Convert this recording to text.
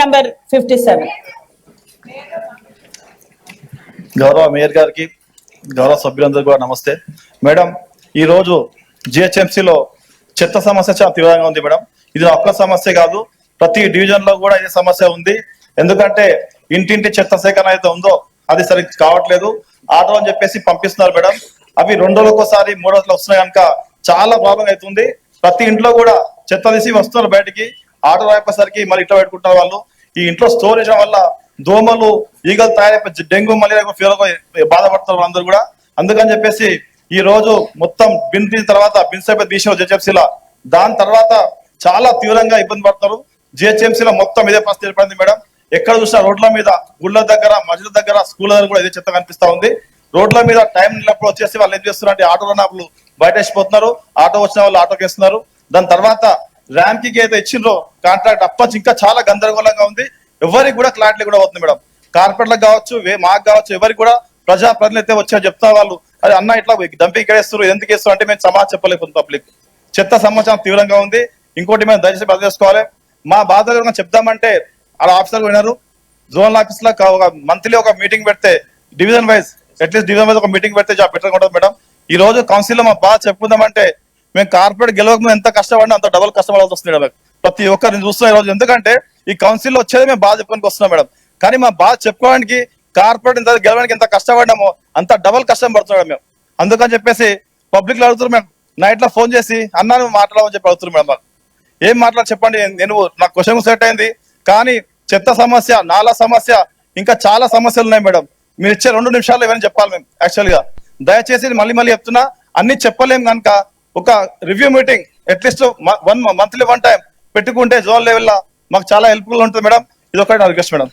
Number fifty seven గౌరవ mayor గారికి గౌరవ సభ్యులందరూ కూడా నమస్తే. మేడం ఈ రోజు GHMC లో చెత్త సమస్య చాలా తీవ్రంగా ఉంది మేడం. ఇది ఒక్క సమస్య కాదు ప్రతి డివిజన్లో కూడా ఇదే సమస్య ఉంది. ఎందుకంటే ఇంటింటి చెత్త సేకరణ అయితే ఉందో అది సరిగ్గా కావట్లేదు. ఆటో అని చెప్పేసి పంపిస్తున్నారు మేడం. అవి రెండు రోజులు ఒకసారి మూడు రోజులు వస్తున్నాయి కనుక చాలా ప్రాబ్లం అవుతుంది. ప్రతి ఇంట్లో కూడా చెత్త తీసి వస్తున్నారు బయటికి. ఆటో అయిపోయేసరికి మరి ఇట్లా పెట్టుకుంటారు వాళ్ళు. ఈ ఇంట్లో స్టోర్ చేయడం వల్ల దోమలు ఈగలు తయారైపోయి డెంగ్యూ మలేరియా ఫీవర్ బాధపడుతున్నారు అందరూ కూడా. అందుకని చెప్పేసి ఈ రోజు మొత్తం బిన్ తీసిన తర్వాత బిన్స్ అయిపోయి తీసిన జిహెచ్ఎంసీలో దాని తర్వాత చాలా తీవ్రంగా ఇబ్బంది పడుతున్నారు. జిహెచ్ఎంసీలో మొత్తం ఇదే పరిస్థితి ఏర్పడింది మేడం. ఎక్కడ చూసినా రోడ్ల మీద గుళ్ళ దగ్గర మస్జిద్ దగ్గర స్కూల్ దగ్గర కూడా ఇదే చెత్త కనిపిస్తా ఉంది. రోడ్ల మీద టైం నిలప్పుడు వచ్చేసి వాళ్ళు ఏం చేస్తున్నారు అంటే ఆటో రన్నర్లు బయట వేసిపోతున్నారు ఆటో వచ్చిన వాళ్ళు ఆటోకి వేస్తున్నారు దాని తర్వాత ర్యాంప్కి అయితే ఇచ్చిండ్రో కాంట్రాక్ట్ అప్పటి ఇంకా చాలా గందరగోళంగా ఉంది. ఎవరికి కూడా క్లారిటీ కూడా అవుతుంది మేడం. కార్పొరేట్లకు కావచ్చు వే- మాకు కావచ్చు ఎవరికి కూడా ప్రజా ప్రజలు అయితే వచ్చా చెప్తా వాళ్ళు అది అన్న ఇట్లా డంపింగ్ ఇక్కడ ఎందుకు వేస్తారు అంటే మేము సమాజం చెప్పలేకపోతుంది పబ్లిక్ చెత్త సమాచారం తీవ్రంగా ఉంది. ఇంకోటి మేము దయచేసి బదిలీ చేసుకోవాలి. మా బాధ చెప్దామంటే అలా ఆఫీసర్ పోయినారు. జోనల్ ఆఫీస్లో ఒక మంత్లీ ఒక మీటింగ్ పెడితే division wise at least division wise ఒక మీటింగ్ పెడితే బెటర్ ఉంటుంది మేడం. ఈ రోజు కౌన్సిల్లో మా బాధ చెప్పుకుందామంటే మేము కార్పొరేట్ గెలవక ఎంత కష్టపడినా అంత డబుల్ కష్టపడాల్సి వస్తుంది మేడం. ప్రతి ఒక్కరిని చూస్తున్నాం ఈరోజు. రోజు ఎందుకంటే ఈ కౌన్సిల్లో వచ్చేది మేము బాధ చెప్పుకొని వస్తున్నాం మేడం. కానీ మా బాధ చెప్పుకోవడానికి కార్పొరేట్ ఇంత గెలవడానికి ఎంత కష్టపడినామో అంత డబల్ కష్టం పడుతున్నాం మేము అందుకని చెప్పేసి పబ్లిక్లో అడుగుతున్నాం మేడం. నైట్లో ఫోన్ చేసి అన్నాను మాట్లాడమని చెప్పి అడుగుతున్నాం మేడం మాకు. ఏం మాట్లాడి చెప్పండి. నేను నా క్వశ్చన్ సెట్ అయింది. కానీ చెత్త సమస్య నాలా సమస్య ఇంకా చాలా సమస్యలు ఉన్నాయి మేడం. మీరు ఇచ్చే రెండు నిమిషాలు ఏమైనా చెప్పాలి మేము యాక్చువల్గా దయచేసి మళ్ళీ మళ్ళీ చెప్తున్నా అన్ని చెప్పలేం కనుక ఒక review meeting at least one monthly one time పెట్టుకుంటే జోన్ లెవెల్ మాకు చాలా హెల్ప్ఫుల్ ఉంటుంది మేడం ఇది ఒకటి నా రిక్వెస్ట్ మేడం